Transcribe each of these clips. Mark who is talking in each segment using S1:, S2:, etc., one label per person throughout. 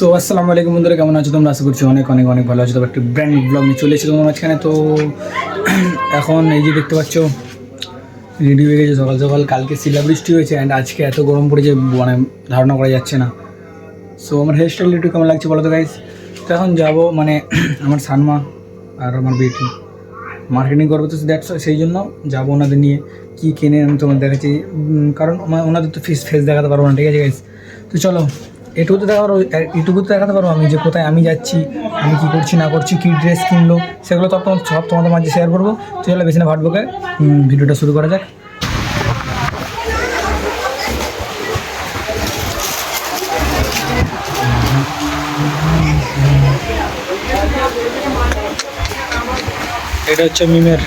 S1: So আসসালামু আলাইকুম বন্ধুরা, কেমন আছো তোমরা? আশা করছি অনেক অনেক অনেক ভালো আছো। তবে একটি ব্র্যান্ড ব্লগ নিয়ে চলে এসেছি তোমার মাঝখানে। তো, এখন এই যে দেখতে পাচ্ছ, রেডি হয়ে গেছে সকাল সকাল কালকে শিলাবৃষ্টি হয়েছে অ্যান্ড আজকে এত গরম পড়েছে মানে ধারণা করা যাচ্ছে না। সো আমার হেয়ার স্টাইল একটু কেমন লাগছে বলো তো গাইজ তো এখন যাব মানে আমার সানমা আর আমার বেটি। মার্কেটিং করব তো দ্যাটস সেই জন্য যাব ওনাদের নিয়ে। কী কেনে আমি তোমার দেখাচ্ছি। কারণ ওনাদের তো ফেস ফেস দেখাতে পারব না, ঠিক আছে গাইজ তো চলো এটুকু তো দেখাবো এটুকু তো দেখাতে পারব আমি যে কোথায় আমি যাচ্ছি, আমি কী করছি, না করছি, কী ড্রেস কিনলো, সেগুলো তো তোমার সব তোমাদের মাঝে শেয়ার করব। চলো বেশি না ভাটবোকে ভিডিওটা শুরু করা যাক। এটা হচ্ছে মিমের।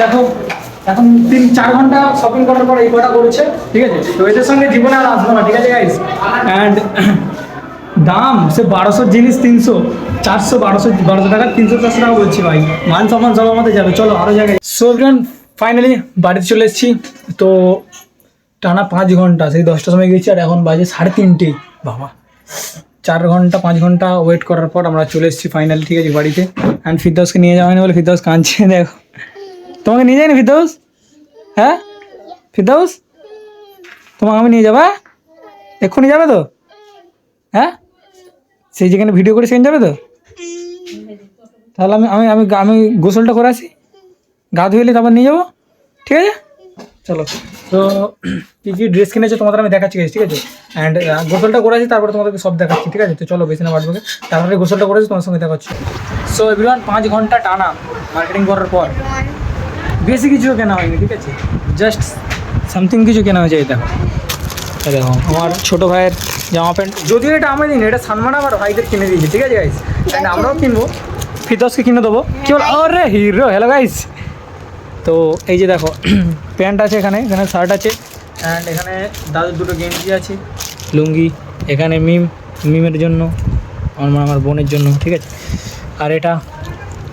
S1: দেখো, এখন তিন, চার ঘণ্টা শপিং করার পর এই কটা করেছে, ঠিক আছে? তো এদের সঙ্গে জীবনে আর আসব না, ঠিক আছে গাইজ অ্যান্ড দাম, সে বারোশো জিনিস তিনশো, চারশো, বারোশো বারোশো টাকা, তিনশো, চারশো টাকা বলছি ভাই। মান সম্মান সব আমাদের যাবে, চলো আরও জায়গায়। সো ফাইনালি বাড়িতে চলে এসেছি। তো টানা পাঁচ ঘণ্টা, সেই দশটার সময় গেছি, আর এখন বাজে সাড়ে তিনটে। বাবা। চার ঘণ্টা, পাঁচ ঘণ্টা ওয়েট করার পর আমরা চলে এসেছি ফাইনালি ঠিক আছে বাড়িতে। অ্যান্ড ফিরদাউসকে নিয়ে যাওয়া হয়নি বলে ফিরদাউস কাঁদছে, দেখো। তোমাকে নিয়ে যায়নি ফিরদাউস হ্যাঁ? ফিরদাউস তোমাকে আমি নিয়ে যাব হ্যাঁ? এক্ষুনি যাবে তো? হ্যাঁ? সেই যেখানে ভিডিও করে সেখানে যাবে তো? তাহলে আমি আমি আমি আমি গোসলটা করে আসি। গা ধুয়ে তারপর নিয়ে যাব, ঠিক আছে? চলো। তো কী কী ড্রেস কিনেছে তোমাদের আমি দেখাচ্ছি ঠিক আছে? অ্যান্ড গোসলটা করে আসি, তারপরে তোমাদেরকে সব দেখাচ্ছি, ঠিক আছে? তো চলো, বেশি না বাড়বে তারপরে গোসলটা করেছি তোমার সঙ্গে দেখাচ্ছি। সো এভরিওয়ান পাঁচ ঘণ্টা টানা মার্কেটিং করার পর। বেশি কিছু কেনা হয়নি, ঠিক আছে? জাস্ট সামথিং কিছু কেনা হয়েছে, এই দেখো। দেখো, আমার ছোট ভাইয়ের জামা প্যান্ট। যদিও এটা আমি দিন এটা সানমান আমার ভাইদের কিনে দিয়েছি, ঠিক আছে গাইস অ্যান্ড আমরাও কিনবো। ফিরদোসকে কিনে দেবো। কি বল আরে হিরো হ্যালো গাইস তো, এই যে দেখো প্যান্ট আছে এখানে এখানে শার্ট আছে। অ্যান্ড এখানে দাদুর দুটো গেঞ্জি আছে। লুঙ্গি এখানে মিম মিমের জন্য আমার আমার বোনের জন্য ঠিক আছে? আর এটা?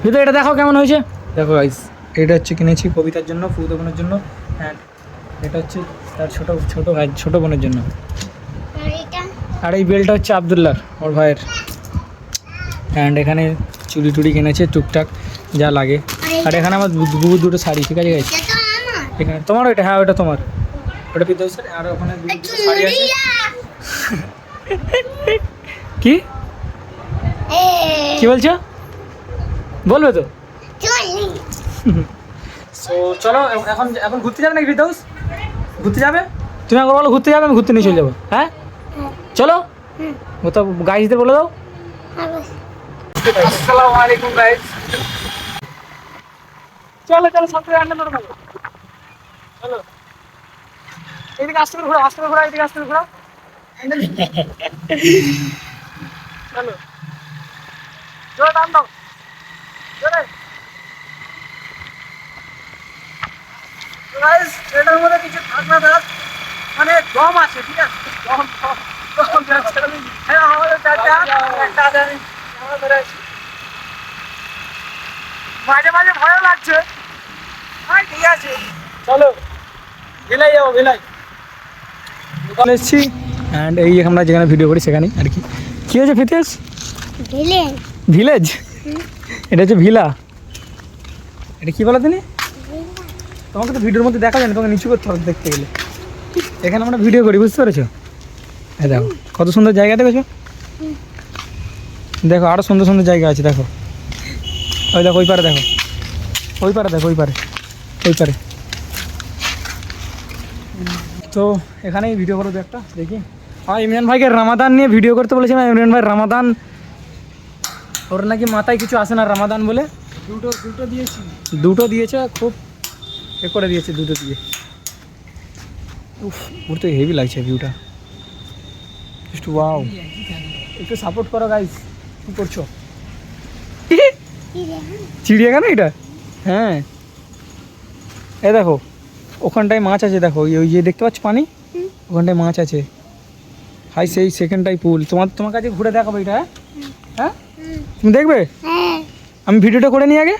S1: যদি এটা দেখো কেমন হয়েছে। দেখো গাইস এটা হচ্ছে কিনেছি কবিতার জন্য ফুতো বোনের জন্য অ্যান্ড এটা হচ্ছে তার ছোট ছোট ভাই ছোট বোনের জন্য। আর এই বেলটা হচ্ছে আবদুল্লার ওর ভাইয়ের। অ্যান্ড এখানে চুড়ি টুড়ি কিনেছে টুকটাক যা লাগে। আর এখানে আমার দুটো শাড়ি ঠিক আছে গাইস এখানে। তোমার ওইটা হ্যাঁ ওটা তোমার ওটা স্যার আর ওখানে শাড়ি আছে। কি? কি বলছো? বলবে তো। সো চলো এখন এখন ঘুরতে যাবে নাকি ফিরদাউস ঘুরতে যাবে? তুমি একবার বলো ঘুরতে যাবে আমি ঘুরতে নিয়ে চলে যাব। হ্যাঁ? চলো। ও তো গাইজ দিতে বলে দাও। আসসালামু আলাইকুম গাইজ চলো চলো সব রান্না করব চলো এইদিকে আসতে করে ঘোরা, আসতে করে ঘোরা, এইদিকে আসতে করে ঘোরা। চলো জোরে টান দাও। জোরে। গাইস এটার মধ্যে কিছু থাক না থাক। মানে আছে, ঠিক আছে? দম দম হ্যাঁ আমাদের চাচা একটা মাঝে মাঝে ভয়ও লাগছে। হ্যাঁ ঠিক আছে। চলো ভিলাই যাব ভিলাই দোকানে এসেছি অ্যান্ড এই আমরা যেখানে ভিডিও করি সেখানেই আর কি। কী হয়েছে ফিতেশ? ভিলেজ এটা হচ্ছে ভিলা। এটা কি বলো তুমি তোমাকে তো ভিডিওর মধ্যে দেখা যায় না তোমাকে নিচু করতে হবে দেখতে গেলে। এখানে আমরা ভিডিও করি বুঝতে পেরেছ? এই দেখো কত সুন্দর জায়গা দেখেছ? দেখো আরও সুন্দর সুন্দর জায়গা আছে দেখো। ওই দেখো ওই পারে দেখো। ওই পারে দেখো ওই পারে। ওই পারে। তো এখানেই ভিডিও করো দু একটা দেখি। আর ইমরান ভাইকে রামাদান নিয়ে ভিডিও করতে বলেছিলাম ইমরান ভাই রামাদান ওর নাকি মাথায় কিছু আসে না রামাদান বলে। দুটো দুটো দিয়েছি। দুটো দিয়েছে খুব এ করে দিয়েছে দুটো দিয়ে। উফ ওর তো হেভি লাগছে ভিউটা একটু ওয়াও একটু সাপোর্ট করো গাইস কি করছ? চিড়িয়াখানা এটা? হ্যাঁ। এ দেখো ওখানটায় মাছ আছে দেখো ওই যে দেখতে পাচ্ছ পানি? ওখানটায় মাছ আছে। হাই সেই সেকেন্ডটাই পুল। তোমার তোমার কাছে ঘুরে দেখাবো এটা হ্যাঁ? হ্যাঁ? তুমি দেখবে?
S2: হ্যাঁ।
S1: আমি ভিডিওটা করে নিই আগে?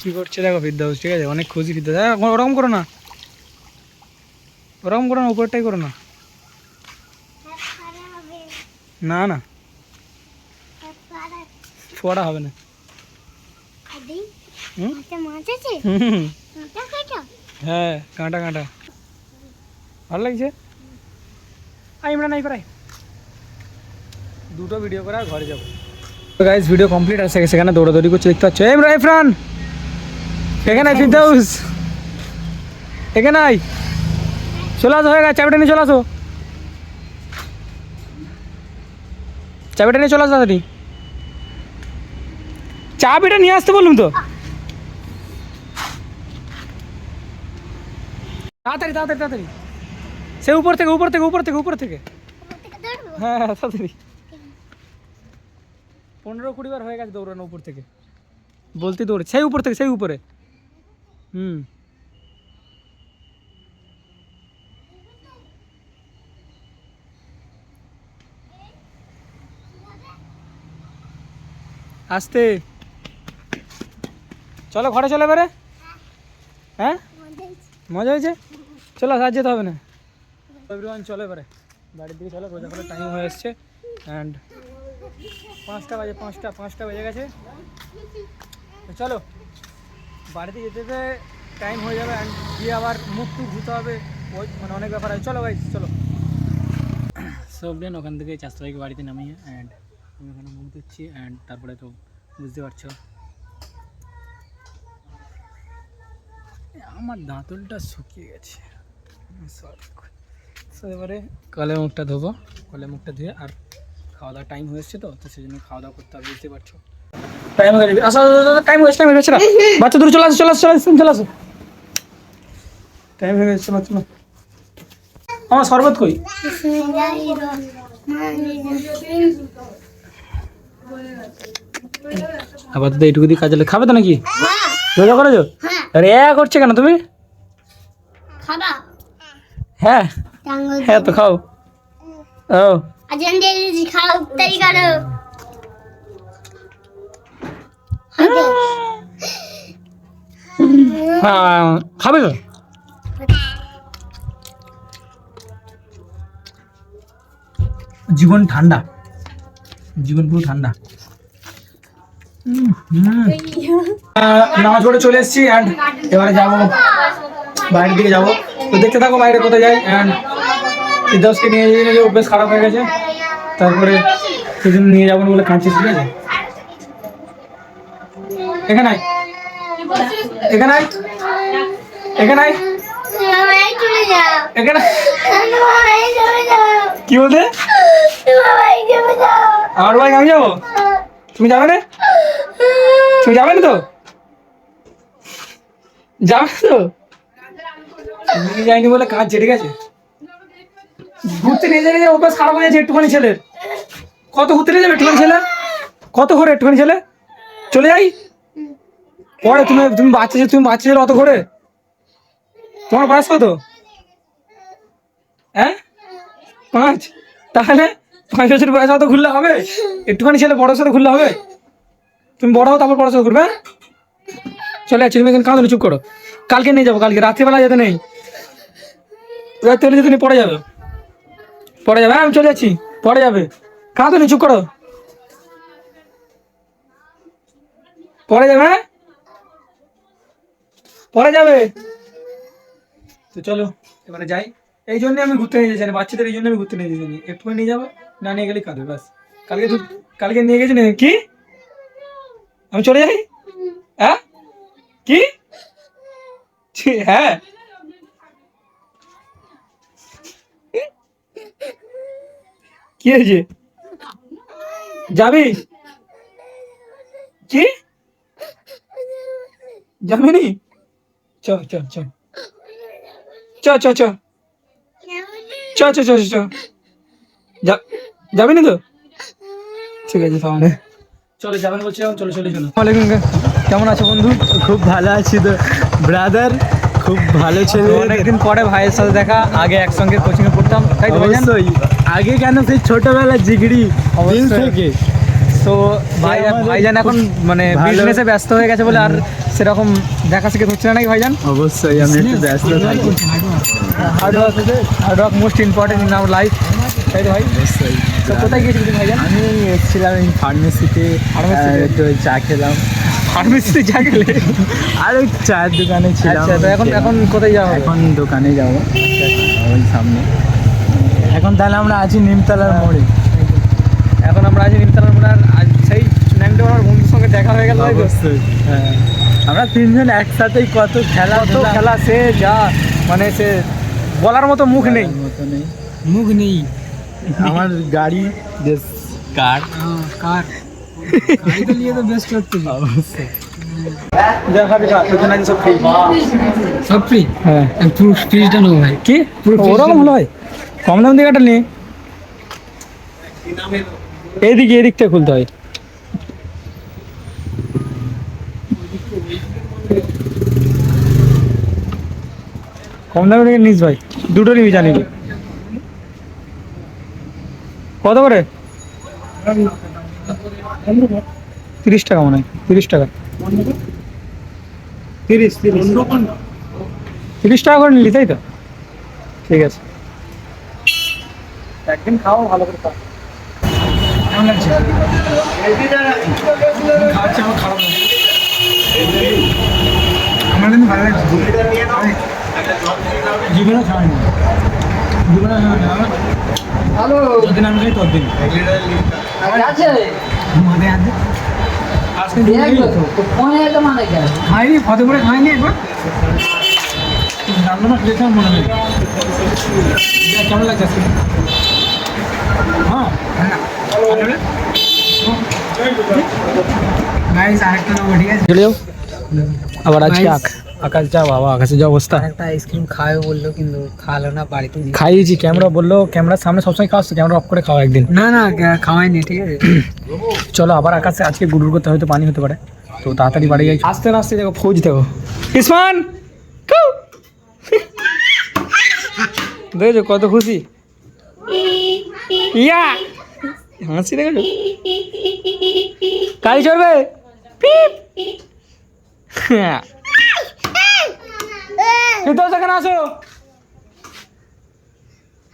S1: কি করছে দেখো ফিরদাউস ঠিক আছে? অনেক খুশি ফিরদাউস হ্যাঁ ওরকম করো না। ওরকম করো না উপরটাই করো না। না না। ফোয়ারা হবে না। হুম? হ্যাঁ কাঁটা কাঁটা। ভালো লাগছে? আই ইমরান নাই প্রায় দুটো ভিডিও করে আর ঘরে যাব। তো গাইজ ভিডিও কমপ্লিট আছে সেখানে দৌড়াদৌড়ি করছে দেখতে পাচ্ছ? এই ইমরান ইরফান এখানে আয় ফিরদাউস এখানে আয়। চলে আসো হয়ে গেছে চাবিটা নিয়ে চলে আসো। চাবিটা নিয়ে চলে আসো তাড়াতাড়ি। চাবিটা নিয়ে আসতে বললুম তো? তাড়াতাড়ি তাড়াতাড়ি তাড়াতাড়ি। সে উপর থেকে উপর থেকে উপর থেকে উপর থেকে। হ্যাঁ হ্যাঁ তাড়াতাড়ি। পনেরো কুড়ি বার হয়ে গেছে দৌড়ানো উপর থেকে। বলতে দৌড়ে, সেই উপর থেকে, সেই উপরে। হুম। আসতে। চলো ঘরে চলে এবারে। হ্যাঁ? মজা হয়েছে? চলো আজ যেতে হবে না। এভরিওয়ান চলো এবারে। বাড়ির দিকে চলো রোজা করার টাইম হয়ে এসছে। অ্যান্ড পাঁচটা বাজে, পাঁচটা পাঁচটা বেজে গেছে। চলো, বাড়িতে যেতে যেতে টাইম হয়ে যাবে অ্যান্ড গিয়ে আবার মুখ টুক ধুতে হবে। ওই মানে অনেক ব্যাপার আছে। চলো ভাই চলো। সব দিন ওখান থেকে চাষতে বাইকে বাড়িতে নামিয়ে অ্যান্ড আমি ওখানে মুখ ধুচ্ছি অ্যান্ড তারপরে তো বুঝতে পারছ। আমার দাঁতলটা শুকিয়ে গেছে। সো এবারে কলে মুখটা ধোবো কলে মুখটা ধুয়ে আর খাওয়া দাওয়ার টাইম হয়েছে তো তো সেই জন্য খাওয়া দাওয়া করতে হবে বুঝতে পারছ? টাইম হয়ে গেছে। আসো টাইম হয়েছে টাইম হয়ে গেছে না বাচ্চা দূরে চলে আসো চলে আসো চলে আসো চলে আসো। টাইম হয়ে গেছে চলো আমার শরবত কই? আপাতত এইটুকু দিয়ে কাজে লাগে। খাবে তো নাকি? রোজা করেছ? আরে এ করছে কেন তুমি?
S2: খাবা
S1: হ্যাঁ। হ্যাঁ তো খাও। ও।
S2: আজন দিয়ে খাও তাই করো।
S1: হ্যাঁ, খাবে তো? জীবন ঠান্ডা। জীবন পুরো ঠান্ডা। নামাজ পড়ে চলে এসেছি অ্যান্ড এবারে যাব। বাইরের দিকে যাব। তো দেখতে থাকো বাইরে কোথায় যাই অ্যান্ড সিদ্ধার্থকে নিয়ে যাই যে অভ্যেস খারাপ হয়ে গেছে। তারপরে সেদিন নিয়ে যাব বলে কাঁদছিস, ঠিক আছে? এখানে আয়। এখানে আয়। এখানে এখানে কি বলতে? আমার বাইক আমি যাব? তুমি যাবে না? তুমি যাবে না তো? যাবে তো? নিয়ে যাইনি বলে কাঁদছে, ঠিক আছে? ঘুরতে নিয়ে যাবে অভ্যাস খারাপ হয়ে যাচ্ছে একটুখানি ছেলের কত ঘুরতে নিয়ে যাবে একটুখানি ছেলে? কত ঘোরে একটুখানি ছেলে? চলে যাই? পরে তুমি তুমি বাচ্চা তুমি বাচ্চা ছেলে অত ঘোরে? তোমার বয়স কত? হ্যাঁ? পাঁচ? তাহলে পাঁচ বছর বয়স অত ঘুরলে হবে। একটুখানি ছেলে বড়োর সাথে ঘুরলে হবে। তুমি বড় হও, তারপর সাথে ঘুরবে হ্যাঁ? চলে যাচ্ছি, তুমি এখানে চুপ করো। কালকে নিয়ে যাব, কালকে। রাত্রিবেলা যেতে নেই। যেতে নেই পড়ে যাবে। পড়ে যাবে হ্যাঁ আমি চলে যাচ্ছি। পড়ে যাবে। কাঁদো না, চুপ করো। পড়ে যাবে হ্যাঁ? পড়ে যাবে। তো চলো এবারে যাই। এই জন্য আমি ঘুরতে নিয়ে যাচ্ছি বাচ্চাদের এই জন্য আমি ঘুরতে নিয়ে যাচ্ছি একটুখানি নিয়ে যাব না নিয়ে গেলে কাঁদবে ব্যাস। কালকে কালকে নিয়ে গেছি কি? আমি চলে যাই? হ্যাঁ? কি? হ্যাঁ? কি হয়েছে? যাবি কি? যাবি নি চ চ। চ চ চ। চ চ চ চ চ। যা- যাবি না তো? ঠিক আছে তাহলে চলো যাবেন বলছিলাম চলো চলে চলো। ওয়ালাইকুম কেমন আছো বন্ধু?
S3: খুব ভালো আছি তো। ব্রাদার খুব ভালো ছেলে।
S1: অনেকদিন পরে ভাইয়ের সাথে দেখা আগে একসঙ্গে কোচিংয়ে পড়তাম। তাই তো ভাইজান?
S3: অবশ্যই। আগে কেন সেই ছোটবেলা জিগড়ি দিল। থেকে?
S1: তো ভাইজান ভাইজান এখন মানে বিজনেসে ব্যস্ত হয়ে গেছে বলে আর সেরকম দেখা শিখে হচ্ছে না নাকি ভাইজান?
S3: অবশ্যই আমি একটু ব্যস্ত থাকি।
S1: Hard work hard work most important in our life তাই তো ভাই?
S3: অবশ্যই
S1: তো কোথায় গিয়েছিলি তুমি ভাইজান?
S3: আমি এসেছিলাম এই ফার্মেসিতে? একটু চা খেলাম।
S1: ফার্মেসিতে যা গেলে
S3: আর ওই চায়ের দোকানে ছিলাম।
S1: আচ্ছা তো এখন এখন কোথায় যাব
S3: এখন দোকানে যাব। ওই সামনে। এখন তাহলে আমরা আছি নিমতলার মোড়ে।
S1: এখন আমরা আছি নিমতলার মোড়ে আর আজ সেই ন্যাংটো আমার বন্ধুর সঙ্গে দেখা হয়ে গেল
S3: অবশ্যই। হ্যাঁ। আমরা তিনজন একসাথেই কত খেলা
S1: কত খেলা। সে যা মানে সে বলার মতো মুখ নেই।
S3: মতো নেই।
S1: মুখ নেই।
S3: আমার গাড়ি যে কার?
S1: কার? গাড়ি তো নিয়ে তো বেস্ট করতে
S3: অবশ্যই।
S1: সব ফ্রি
S4: সব ফ্রি
S1: হ্যাঁ।
S4: পুরো ফ্রিজটা নেব ভাই।
S1: কি?
S4: পুরো
S1: ওরকম হয় কম দাম দিয়ে কাটা নে? এইদিকে এদিক থেকে খুলতে হয়। কম দামে থেকে নিস ভাই, দুটো নিবি জানিবি কত করে? তিরিশ টাকা মনে হয়, তিরিশ টাকা। তিরিশ। তিরিশ টাকা করে নিলি, তাই তো? ঠিক আছে। একদিন খাও ভালো করে খাও কেমন লাগছে? খাওয়াচ্ছে আমার খারাপ আমার কিন্তু ভালো লাগছে। জীবনে জীবনে যতদিন আমি খাই ততদিন।
S4: আছে।
S1: আছে খাইনি ফতে করে খাইনি একবার। না খেয়েছিলাম মনে নেই। দেখ, কেমন লাগছে আজকে? চলে যাও আবার আজকে
S4: Guys.
S1: আক- আকাশ যা বাবা আকাশের যা অবস্থা
S4: একটা আইসক্রিম খাবে বলল কিন্তু খাওয়ালো না বাড়িতে দিয়ে-
S1: খাইয়েছি ক্যামেরা বলল ক্যামেরার সামনে সবসময় খাওয়াস তো ক্যামেরা অফ করে খাওয়া একদিন।
S4: না না কা- খাওয়াইনি ঠিক আছে।
S1: চলো আবার আকাশে আজকে গুডুর করতে হয়তো পানি হতে পারে। তো তাড়াতাড়ি বাড়ি যাই। আসতে না আসতে দেখো ফৌজ দেখো। ইসমান! কৌ। দেখেছ কত খুশি? ইয়া হাসি দেখেছ গাড়ি চড়বে পিপ হ্যাঁ ভিতর সেখানে আসো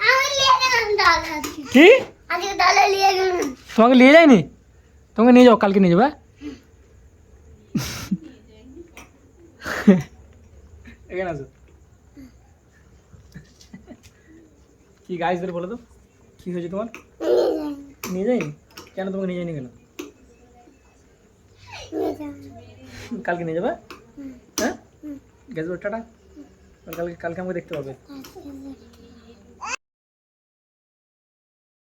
S2: আমি নিয়ে গেলাম দাদা আজকে।
S1: কি
S2: আজকে দাদা নিয়ে গেলাম
S1: তোমাকে নিয়ে যায়নি তোমাকে নিয়ে যাও কালকে নিয়ে যাবে হ্যাঁ? এখানে আসো কি গাইজদের বলো তো কি হয়েছে তোমার? নিয়ে যায়নি? কেন তোমাকে নিয়ে যায়নি কেন? কালকে নিয়ে যাবে? হ্যাঁ? গেছ টাটা? কালকে কালকে আমাকে দেখতে পাবে।
S2: আজকে